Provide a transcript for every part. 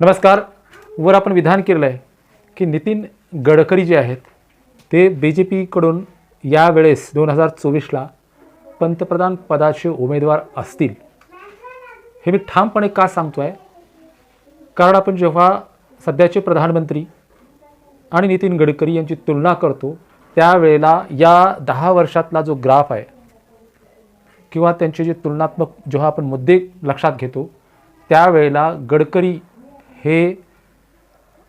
नमस्कार. वर आपण विधान केलेलं आहे की नितीन गडकरी जे आहेत ते बी जे पीकडून यावेळेस दोन हजार चोवीसला पंतप्रधान पदाचे उमेदवार असतील. हे मी ठामपणे का सांगतो आहे कारण आपण जेव्हा सध्याचे प्रधानमंत्री आणि नितीन गडकरी यांची तुलना करतो त्यावेळेला या दहा वर्षातला जो ग्राफ आहे किंवा त्यांचे जे तुलनात्मक जेव्हा आपण मुद्दे लक्षात घेतो त्यावेळेला गडकरी हे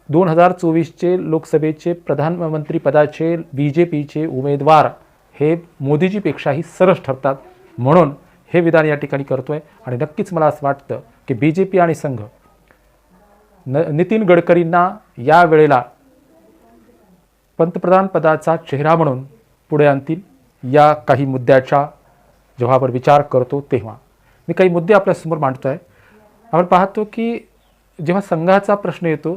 दोन हजार चोवीसचे लोकसभेचे प्रधानमंत्रीपदाचे बी जे पीचे उमेदवार हे मोदीजीपेक्षाही सरस ठरतात म्हणून हे विधान या ठिकाणी करतो आहे आणि नक्कीच मला असं वाटतं की बी जे पी आणि संघ न नितीन गडकरींना या वेळेला पंतप्रधानपदाचा चेहरा म्हणून पुढे आणतील या काही मुद्द्याच्या जेव्हा आपण विचार करतो तेव्हा. मी काही मुद्दे आपल्यासमोर मांडतो आहे आपण पाहतो की जेव्हा संघाचा प्रश्न येतो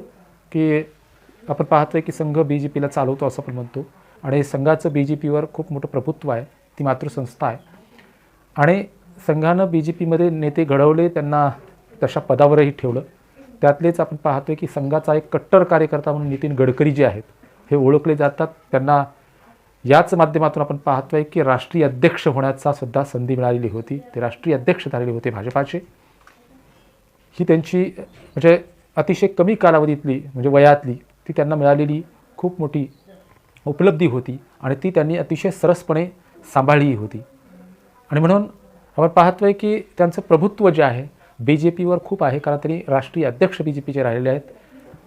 की आपण पाहतो आहे की संघ बी जे पीला चालवतो असं आपण म्हणतो आणि संघाचं बी जे पीवर खूप मोठं प्रभुत्व आहे ती मातृसंस्था आहे आणि संघानं बी जे पीमध्ये नेते घडवले त्यांना तशा पदावरही ठेवलं. त्यातलेच आपण पाहतोय की संघाचा एक कट्टर कार्यकर्ता म्हणून नितीन गडकरी जे आहेत हे ओळखले जातात. त्यांना याच माध्यमातून आपण पाहतोय की राष्ट्रीय अध्यक्ष होण्याचा सुद्धा संधी मिळालेली होती. ते राष्ट्रीय अध्यक्ष झालेले होते भाजपाचे. ही त्यांची म्हणजे अतिशय कमी कालावधीतली म्हणजे वयातली ती त्यांना मिळालेली खूप मोठी उपलब्धी होती आणि ती त्यांनी अतिशय सरसपणे सांभाळली होती. आणि म्हणून आपण पाहतोय की त्यांचं प्रभुत्व जे आहे बी जे पीवर खूप आहे कारण त्यांनी राष्ट्रीय अध्यक्ष बी जे पीचे राहिलेले आहेत.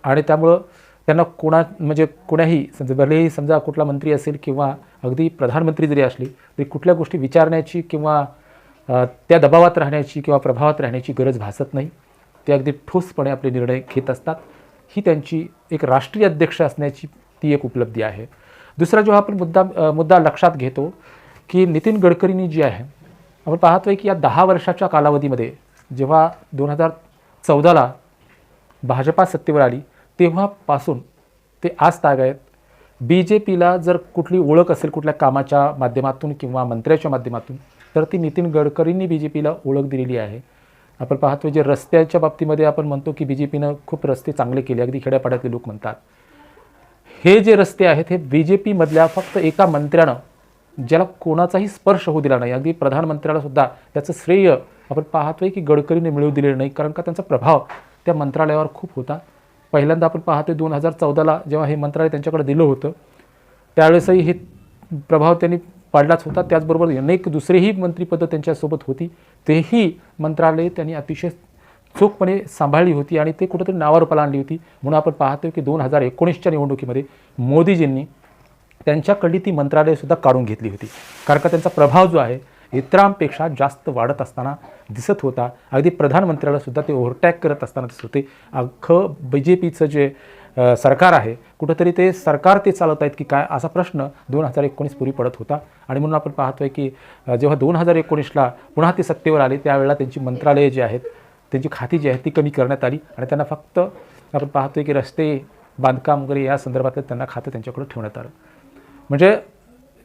आणि त्यामुळं त्यांना कोणा म्हणजे कोणाही समजा भलेही समजा कुठला मंत्री असेल किंवा अगदी प्रधानमंत्री जरी असली तरी कुठल्या गोष्टी विचारण्याची किंवा त्या दबावात राहण्याची किंवा प्रभावात राहण्याची गरज भासत नाही. ते अगदी ठोसपणे आपले निर्णय घेत असतात. ही त्यांची एक राष्ट्रीय अध्यक्ष असण्याची ती एक उपलब्धी आहे. दुसरा जेव्हा आपण मुद्दा मुद्दा लक्षात घेतो की नितीन गडकरींनी जी आहे आपण पाहतोय की या दहा वर्षाच्या कालावधीमध्ये जेव्हा दोन हजार चौदाला भाजपा सत्तेवर आली तेव्हापासून ते आज ताग आहेत. बी जे पीला जर कुठली ओळख असेल कुठल्या कामाच्या माध्यमातून किंवा मंत्र्याच्या माध्यमातून तर ती नितीन गडकरींनी बी जे पीला ओळख दिलेली आहे. आपण पाहतो जे रस्त्याच्या बाबतीमध्ये आपण म्हणतो की बी जे पीनं खूप रस्ते चांगले केले. अगदी खेड्यापाड्यातले लोक म्हणतात. हे जे रस्ते आहेत हे बी जे पीमधल्या फक्त एका मंत्र्यानं ज्याला कोणाचाही स्पर्श होऊ दिला नाही. अगदी प्रधानमंत्र्याला सुद्धा त्याचं श्रेय आपण पाहतोय की गडकरीने मिळवू दिलेलं नाही कारण का त्यांचा प्रभाव त्या मंत्रालयावर खूप होता. पहिल्यांदा आपण पाहतोय दोन हजार चौदाला जेव्हा हे मंत्रालय त्यांच्याकडे दिलं होतं त्यावेळेसही हे प्रभाव त्यांनी पाडलाच होता. त्याचबरोबर अनेक दुसरेही मंत्रिपदं त्यांच्यासोबत होती. तेही मंत्रालय त्यांनी अतिशय चोखपणे सांभाळली होती आणि ते कुठंतरी नावारूपाला आणली होती. म्हणून आपण पाहतोय की दोन हजार एकोणीसच्या निवडणुकीमध्ये मोदीजींनी त्यांच्याकडली ती मंत्रालयसुद्धा काढून घेतली होती. कारण का त्यांचा प्रभाव जो आहे इतरांपेक्षा जास्त वाढत असताना दिसत होता. अगदी प्रधानमंत्र्यालासुद्धा ते ओव्हरटॅक करत असताना दिसत होते. अख्खं बी जे पीचं जे सरकार आहे कुठंतरी ते सरकार ते चालवत आहेत की काय असा प्रश्न दोन हजार एकोणीस पूर्वी पडत होता. आणि म्हणून आपण पाहतोय की जेव्हा दोन हजार एकोणीसला पुन्हा ते सत्तेवर आले त्यावेळेला त्यांची मंत्रालये जी आहेत त्यांची खाती जी आहेत ती कमी करण्यात आली. आणि त्यांना फक्त आपण पाहतोय की रस्ते बांधकाम वगैरे या संदर्भातलं त्यांना खातं त्यांच्याकडे ठेवण्यात आलं. म्हणजे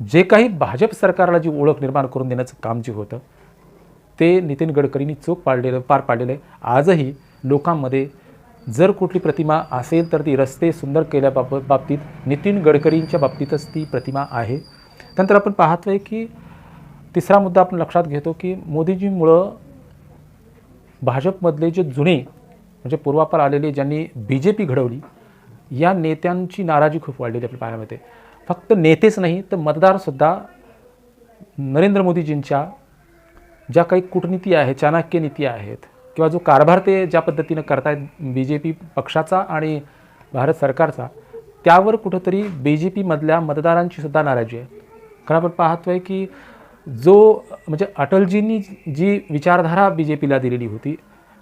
जे काही भाजप सरकारला जी ओळख निर्माण करून देण्याचं काम जे होतं ते नितीन गडकरींनी चोख पाडलेलं पार पाडलेलं आहे. आजही लोकांमध्ये जर कुठली प्रतिमा असेल तर ती रस्ते सुंदर केल्याबाबत बाबतीत नितीन गडकरींच्या बाबतीतच ती प्रतिमा आहे. त्यानंतर आपण पाहतोय की तिसरा मुद्दा आपण लक्षात घेतो की मोदीजीमुळं भाजपमधले जे जुने म्हणजे पूर्वापार आलेले ज्यांनी बी जे पी घडवली या नेत्यांची नाराजी खूप वाढलेली आपल्या पाहण्यामध्ये फक्त नेतेच नाही तर मतदारसुद्धा नरेंद्र मोदीजींच्या ज्या काही कूटनीती आहे चाणक्य नीती आहेत किंवा जो कारभार ते ज्या पद्धतीनं करतायत बी जे पी पक्षाचा आणि भारत सरकारचा त्यावर कुठंतरी बी जे पीमधल्या मतदारांची सुद्धा नाराजी आहे. कारण आपण पाहतोय की जो म्हणजे अटलजींनी जी विचारधारा बी जे पीला दिलेली होती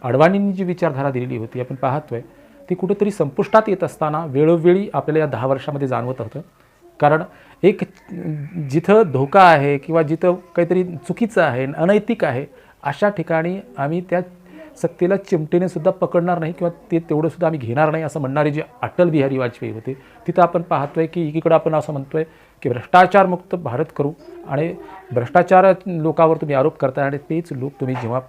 अडवाणींनी जी विचारधारा दिलेली होती आपण पाहतोय ती कुठंतरी संपुष्टात येत असताना वेळोवेळी आपल्याला या दहा वर्षामध्ये जाणवत होतं. कारण एक जिथं धोका आहे किंवा जिथं काहीतरी चुकीचं आहे अनैतिक आहे अशा ठिकाणी आम्ही त्या सत्तेला चिमटेने सुद्धा पकडणार नाही किंवा ते तेवढं सुद्धा आम्ही घेणार नाही असं म्हणणारे जे अटल बिहारी वाजपेयी होते तिथं आपण पाहतोय की एकीकडं आपण असं म्हणतोय की भ्रष्टाचारमुक्त भारत करू आणि भ्रष्टाचार लोकावर तुम्ही आरोप करताय आणि तेच लोक तुम्ही जेव्हा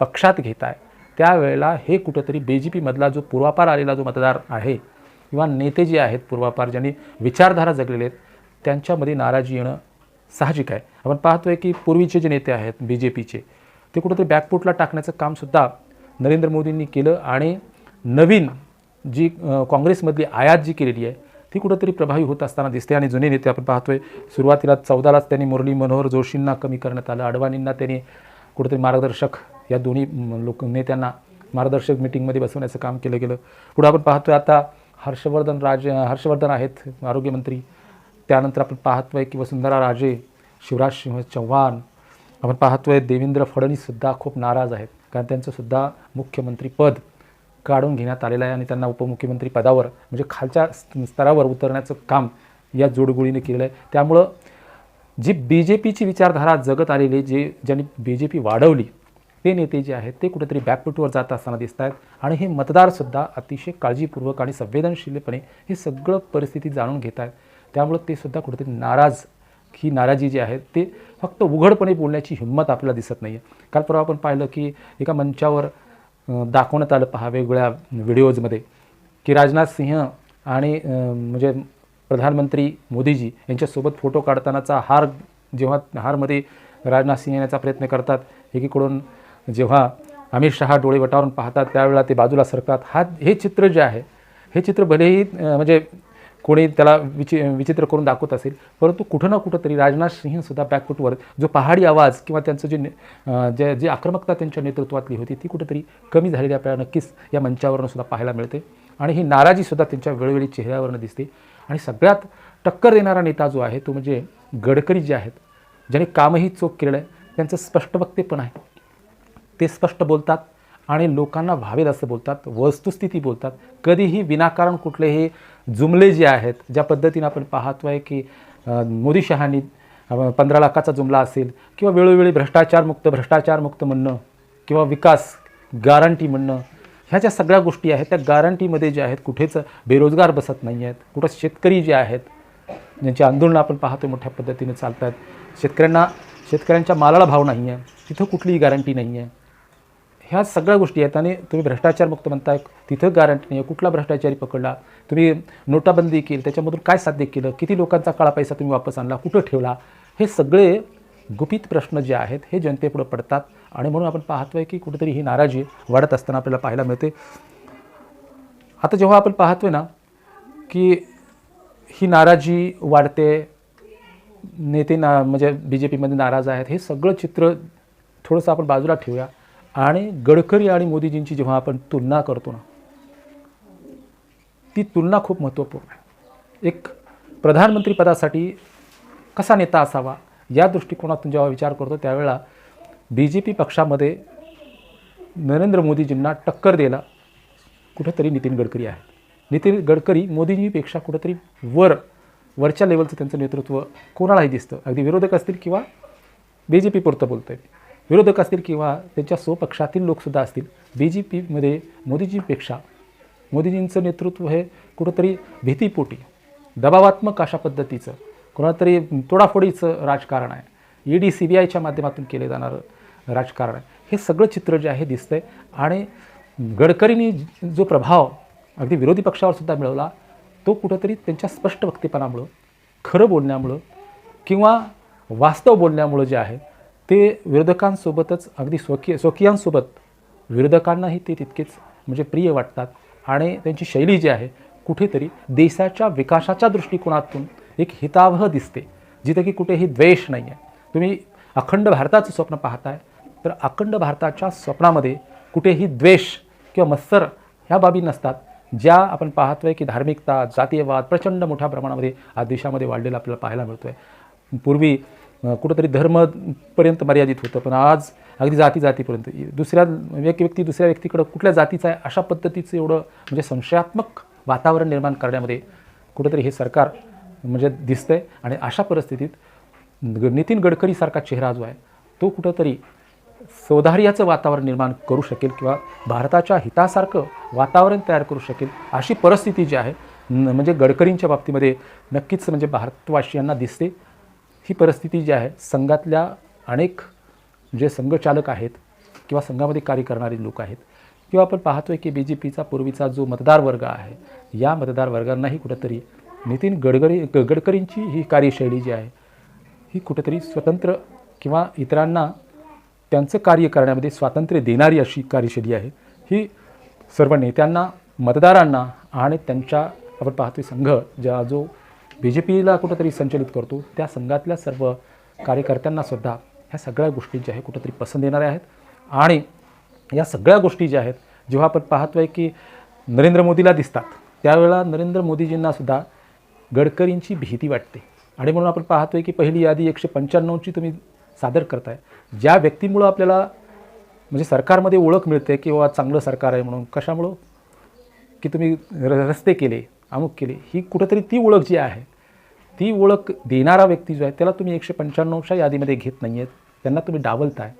पक्षात घेताय त्यावेळेला हे कुठंतरी बी जे पीमधला जो पूर्वापार आलेला जो मतदार आहे किंवा नेते जे आहेत पूर्वापार ज्यांनी विचारधारा जगलेले आहेत त्यांच्यामध्ये नाराजी येणं साहजिक आहे. आपण पाहतोय की पूर्वीचे जे नेते आहेत बी जे पीचे ते कुठंतरी बॅकफुटला टाकण्याचं कामसुद्धा नरेंद्र मोदींनी केलं आणि नवीन जी काँग्रेसमधली आयात जी केलेली आहे ती कुठंतरी प्रभावी होत असताना दिसते आणि जुने नेते आपण पाहतोय सुरुवातीला चौदालाच त्यांनी मुरली मनोहर जोशींना कमी करण्यात आलं अडवाणींना त्यांनी कुठंतरी मार्गदर्शक या दोन्ही लोक नेत्यांना मार्गदर्शक मिटिंगमध्ये बसवण्याचं काम केलं गेलं. पुढं आपण पाहतोय आता हर्षवर्धन राजे हर्षवर्धन आहेत आरोग्यमंत्री त्यानंतर आपण पाहतोय की वसुंधरा राजे शिवराज सिंह चव्हाण आपण पाहतोय देवेंद्र फडणवीससुद्धा खूप नाराज आहेत. कारण त्यांचंसुद्धा मुख्यमंत्रीपद काढून घेण्यात आलेलं आहे आणि त्यांना उपमुख्यमंत्री पदावर म्हणजे खालच्या स्तरावर उतरण्याचं काम या जोडगोळीने केलेलं आहे. त्यामुळं जी बी जे पीची विचारधारा जगत आलेली जे ज्यांनी बी जे पी वाढवली ते नेते जे आहेत ते कुठेतरी बॅकपुटवर जात असताना दिसत आहेत. आणि हे मतदारसुद्धा अतिशय काळजीपूर्वक आणि संवेदनशीलपणे हे सगळं परिस्थिती जाणून घेत आहेत. त्यामुळं ते सुद्धा कुठेतरी नाराज ही नाराजी जी आहे ते फक्त उघडपणे बोलण्याची हिंमत आपल्याला दिसत नाही आहे काल परवा आपण पाहिलं की एका मंचावर दाखवण्यात आलं पहा वेगवेगळ्या व्हिडिओजमध्ये की राजनाथ सिंह आणि म्हणजे प्रधानमंत्री मोदीजी यांच्यासोबत फोटो काढतानाचा हार जेव्हा हारमध्ये राजनाथ सिंह येण्याचा प्रयत्न करतात एकीकडून जेव्हा अमित शहा डोळे वटावरून पाहतात त्यावेळेला ते बाजूला सरकतात. हा हे चित्र जे आहे हे चित्र भलेही म्हणजे कोणी त्याला विचि विचित्र करून दाखवत असेल परंतु कुठं ना कुठं तरी राजनाथ सिंहसुद्धा बॅकफुटवर जो पहाडी आवाज किंवा त्यांचं जे ने- जे जी आक्रमकता त्यांच्या नेतृत्वातली होती ती कुठेतरी कमी झालेली आपल्याला नक्कीच या मंचावरनं सुद्धा पाहायला मिळते. आणि ही नाराजीसुद्धा त्यांच्या वेळोवेळी चेहऱ्यावरनं दिसते. आणि सगळ्यात टक्कर देणारा नेता जो आहे तो म्हणजे गडकरी जे आहेत ज्याने कामही चोख केलेलं आहे त्यांचं स्पष्ट वक्तेपण आहे. ते स्पष्ट बोलतात आणि लोकांना भावेल असं बोलतात वस्तुस्थिती बोलतात. कधीही विनाकारण कुठलेही जुमले जे आहेत ज्या पद्धतीनं आपण पाहतो आहे की मोदी शहानी पंधरा लाखाचा जुमला असेल किंवा वेळोवेळी भ्रष्टाचारमुक्त भ्रष्टाचारमुक्त म्हणणं किंवा विकास गारंटी म्हणणं ह्या ज्या सगळ्या गोष्टी आहेत. त्या गारंटीमध्ये जे आहेत कुठेच बेरोजगार बसत नाही आहेत. कुठं शेतकरी जे आहेत ज्यांची आंदोलनं आपण पाहतो मोठ्या पद्धतीने चालत आहेत शेतकऱ्यांना शेतकऱ्यांच्या मालाला भाव नाही आहे तिथं कुठलीही गॅरंटी नाही आहे ह्या सगळ्या गोष्टी आहेत आणि तुम्ही भ्रष्टाचारमुक्त म्हणताय तिथं गॅरंटी नाही आहे कुठला भ्रष्टाचारी पकडला तुम्ही नोटाबंदी केली त्याच्यामधून काय साध्य केलं किती लोकांचा काळा पैसा तुम्ही वापस आणला कुठं ठेवला हे सगळे गुपित प्रश्न जे आहेत हे जनतेपुढं पडतात. आणि म्हणून आपण पाहतोय की कुठेतरी ही नाराजी वाढत असताना आपल्याला पाहायला मिळते. आता जेव्हा आपण पाहतोय ना की ही नाराजी वाढते नेते ना म्हणजे बी जे पीमध्ये नाराज आहेत हे सगळं चित्र थोडंसं आपण बाजूला ठेवूया. आणि गडकरी आणि मोदीजींची जेव्हा आपण तुलना करतो ना ती तुलना खूप महत्त्वपूर्ण आहे. एक प्रधानमंत्रीपदासाठी कसा नेता असावा या दृष्टिकोनातून जेव्हा विचार करतो त्यावेळेला बी जे पी पक्षामध्ये नरेंद्र मोदीजींना टक्कर द्यायला कुठेतरी नितीन गडकरी आहे नितीन गडकरी मोदीजीपेक्षा कुठेतरी वर वरच्या लेवलचं त्यांचं नेतृत्व कोणालाही दिसतं. अगदी विरोधक असतील किंवा बी जे पी पुरतं बोलतं आहे विरोधक असतील किंवा त्यांच्या स्वपक्षातील लोकसुद्धा असतील. बी जे पीमध्ये मोदीजींपेक्षा मोदीजींचं नेतृत्व हे कुठंतरी भीतीपोटी दबावात्मक अशा पद्धतीचं कोणातरी तोडाफोडीचं राजकारण आहे. ई डी सी बी आयच्या माध्यमातून केले जाणारं राजकारण आहे. हे सगळं चित्र जे आहे दिसतंय आणि गडकरींनी जो प्रभाव अगदी विरोधी पक्षावर सुद्धा मिळवला तो कुठंतरी त्यांच्या स्पष्ट वक्तेपणामुळं खरं बोलण्यामुळं किंवा वास्तव बोलण्यामुळं जे आहे ते विरोधकांसोबतच अगदी स्वकीय स्वकीयांसोबत विरोधकांनाही ते तितकेच म्हणजे प्रिय वाटतात. आणि त्यांची शैली जी आहे कुठेतरी देशाच्या विकासाच्या दृष्टिकोनातून एक हितावह दिसते जिथे की कुठेही द्वेष नाही आहे तुम्ही अखंड भारताचं स्वप्न पाहताय तर अखंड भारताच्या स्वप्नामध्ये कुठेही द्वेष किंवा मत्सर ह्या बाबी नसतात. ज्या आपण पाहतोय की धार्मिकता जातीयवाद प्रचंड मोठ्या प्रमाणामध्ये आज देशामध्ये वाढलेला आपल्याला पाहायला मिळतो आहे पूर्वी कुठंतरी धर्मपर्यंत मर्यादित होतं. पण आज अगदी जाती जातीपर्यंत. दुसऱ्या म्हणजे एक व्यक्ती दुसऱ्या व्यक्तीकडं कुठल्या जातीचा आहे अशा पद्धतीचं एवढं म्हणजे संशयात्मक वातावरण निर्माण करण्यामध्ये कुठंतरी हे सरकार म्हणजे दिसतंय. आणि अशा परिस्थितीत ग- नितीन गडकरीसारखा चेहरा जो आहे तो कुठंतरी सौधार्याचं वातावरण निर्माण करू शकेल किंवा भारताच्या हितासारखं वातावरण तयार करू शकेल अशी परिस्थिती जी आहे न- म्हणजे गडकरींच्या बाबतीमध्ये नक्कीच म्हणजे भारतवासियांना दिसते. ही परिस्थिती जी आहे संघातल्या अनेक जे संघचालक आहेत किंवा संघामध्ये कार्य करणारे लोक आहेत किंवा आपण पाहतोय की बी जे पीचा पूर्वीचा जो मतदार वर्ग आहे या मतदार वर्गांनाही कुठंतरी नितीन गडकरी ग- गडकरींची ही कार्यशैली जी आहे ही कुठेतरी स्वतंत्र किंवा इतरांना त्यांचं कार्य करण्यामध्ये स्वातंत्र्य देणारी अशी कार्यशैली आहे. ही सर्व नेत्यांना मतदारांना आणि त्यांच्या आपण पाहतोय संघ ज्या जो बी जे पीला कुठंतरी संचलित करतो त्या संघातल्या सर्व कार्यकर्त्यांनासुद्धा ह्या सगळ्या गोष्टी ज्या आहेत कुठंतरी पसंत येणाऱ्या आहेत. आणि या सगळ्या गोष्टी ज्या आहेत जेव्हा आपण पाहतोय की नरेंद्र मोदीला दिसतात त्यावेळेला नरेंद्र मोदीजींनासुद्धा गडकरींची भीती वाटते. आणि म्हणून आपण पाहतोय की पहिली यादी एकशे पंच्याण्णवची तुम्ही सादर करताय. ज्या व्यक्तीमुळं आपल्याला म्हणजे सरकारमध्ये ओळख मिळते की बाबा चांगलं सरकार आहे म्हणून कशामुळं? की तुम्ही र रस्ते केले अमुक केले. ही कुठंतरी ती ओळख जी आहे ती ओळख देणारा व्यक्ती जो आहे त्याला तुम्ही एकशे पंच्याण्णवच्या यादीमध्ये घेत नाही आहेत त्यांना तुम्ही डावलताय.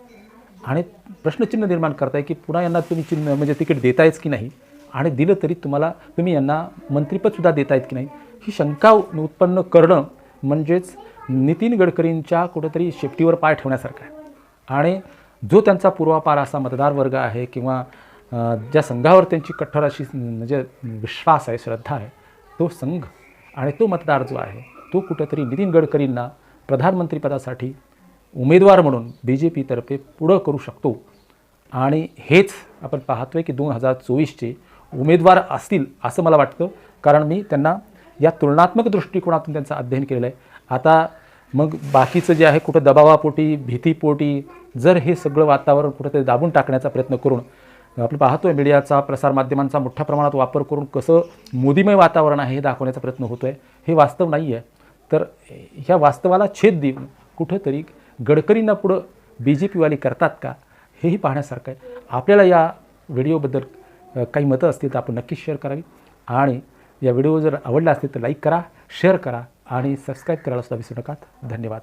आणि प्रश्नचिन्ह निर्माण करताय की पुन्हा यांना तुम्ही चिन्ह म्हणजे तिकीट देतायच की नाही? आणि दिलं तरी तुम्हाला तुम्ही यांना मंत्रिपदसुद्धा देतायत की नाही? ही शंका उत्पन्न करणं म्हणजेच नितीन गडकरींच्या कुठंतरी शेपटीवर पाय ठेवण्यासारखं आहे. आणि जो त्यांचा पूर्वापार असा मतदार वर्ग आहे किंवा ज्या संघावर त्यांची कठोर अशी म्हणजे विश्वास आहे श्रद्धा आहे तो संघ आणि तो मतदार जो आहे तो कुठंतरी नितीन गडकरींना प्रधानमंत्रीपदासाठी उमेदवार म्हणून बी जे पीतर्फे पुढं करू शकतो. आणि हेच आपण पाहतोय की दोन हजार चोवीसचे उमेदवार असतील असं मला वाटतं. कारण मी त्यांना या तुलनात्मक दृष्टिकोनातून त्यांचं अध्ययन केलेलं आहे. आता मग बाकीचं जे आहे कुठं दबावापोटी भीतीपोटी जर हे सगळं वातावरण कुठंतरी दाबून टाकण्याचा प्रयत्न करून आपण पाहतोय मीडियाचा प्रसारमाध्यमांचा मोठ्या प्रमाणात वापर करून कसं मोदीमय वातावरण आहे हे दाखवण्याचा प्रयत्न होतो आहे हे वास्तव नाही आहे तर ह्या वास्तवाला छेद देऊन कुठंतरी गडकरींना पुढं बी जे पीवाली करतात का हेही पाहण्यासारखं आहे. आपल्याला या व्हिडिओबद्दल काही मतं असतील तर आपण नक्कीच शेअर करावी. आणि या व्हिडिओ जर आवडला असतील तर लाईक करा शेअर करा आणि सबस्क्राईब करायला सुद्धा विसरू नका धन्यवाद.